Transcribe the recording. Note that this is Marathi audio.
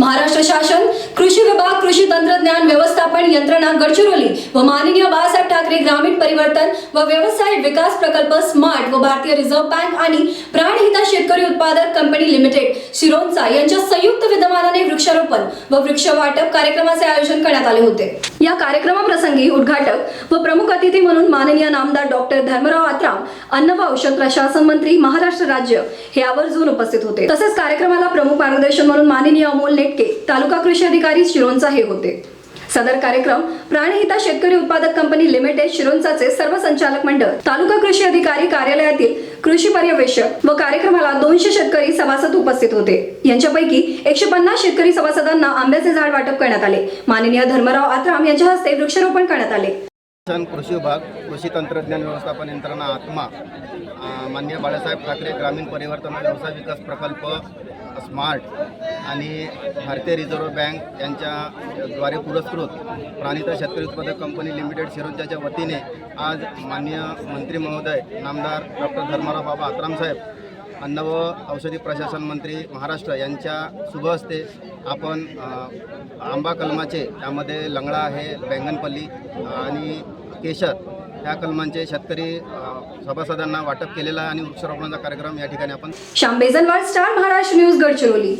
महाराष्ट्र शासन कृषी विभाग कृषी तंत्रज्ञान व्यवस्थापन यंत्रणा गडचिरोली व माननीय बाळासाहेब ठाकरे ग्रामीण परिवर्तन व व्यवसाय विकास प्रकल्प स्मार्ट व भारतीय रिझर्व्ह बँक आणि प्राणहिता शेतकरी उत्पादक कंपनी लिमिटेड शिरोंचा यांच्या संयुक्त विद्यमानाने वृक्षारोपण व वृक्ष वाटप कार्यक्रमाचे आयोजन करण्यात आले होते. या कार्यक्रमाप्रसंगी उद्घाटन अतिथी म्हणून माननीय नामदार डॉक्टर धर्मराव आत्राम अन्न व औषध प्रशासन मंत्री महाराष्ट्र राज्य हे आवर्जून उपस्थित होते. तसेच कार्यक्रमाला प्रमुख मार्गदर्शन म्हणून माननीय अमोल नेटके तालुका कृषी अधिकारी शिरोंचा हे होते. सदर कार्यक्रम प्राणहिता शेतकरी उत्पादक कंपनी लिमिटेड शिरोंचाचे सर्व संचालक मंडळ तालुका कृषी अधिकारी कार्यालयातील कृषी पर्यवेक्षक व कार्यक्रमाला दोनशे शेतकरी सभासद उपस्थित होते. यांच्यापैकी एकशे पन्नास शेतकरी सभासदांना आंब्याचे झाड वाटप करण्यात आले. माननीय धर्मराव आत्राम यांच्या हस्ते वृक्षारोपण करण्यात आले. शासन कृषी विभाग कृषी तंत्रज्ञान व्यवस्थापन यंत्रणा आत्मा मान्य माननीय बाळासाहेब ठाकरे ग्रामीण परिवर्तन व्यवसाय विकास प्रकल्प स्मार्ट आणि भारतीय रिझर्व्ह बँक यांच्या द्वारे पुरस्कृत प्राणिता शेतकरी उत्पादक कंपनी लिमिटेड शिरोंच्याच्या वतीने आज माननीय मंत्री महोदय नामदार डॉक्टर धर्माराव बाबा आत्रामसाहेब अन्न व औषधी प्रशासन मंत्री महाराष्ट्र यांच्या शुभ हस्ते आपण आंबा कलमाचे त्यामध्ये लंगडा आहे बैंगनपल्ली आणि केशर या कलमांचे शेतकरी सभासदांना वाटप केलेला आहे आणि वृक्षारोपणाचा कार्यक्रम या ठिकाणी आपण श्याम बेजनवाल स्टार महाराष्ट्र न्यूज गडचिरोली.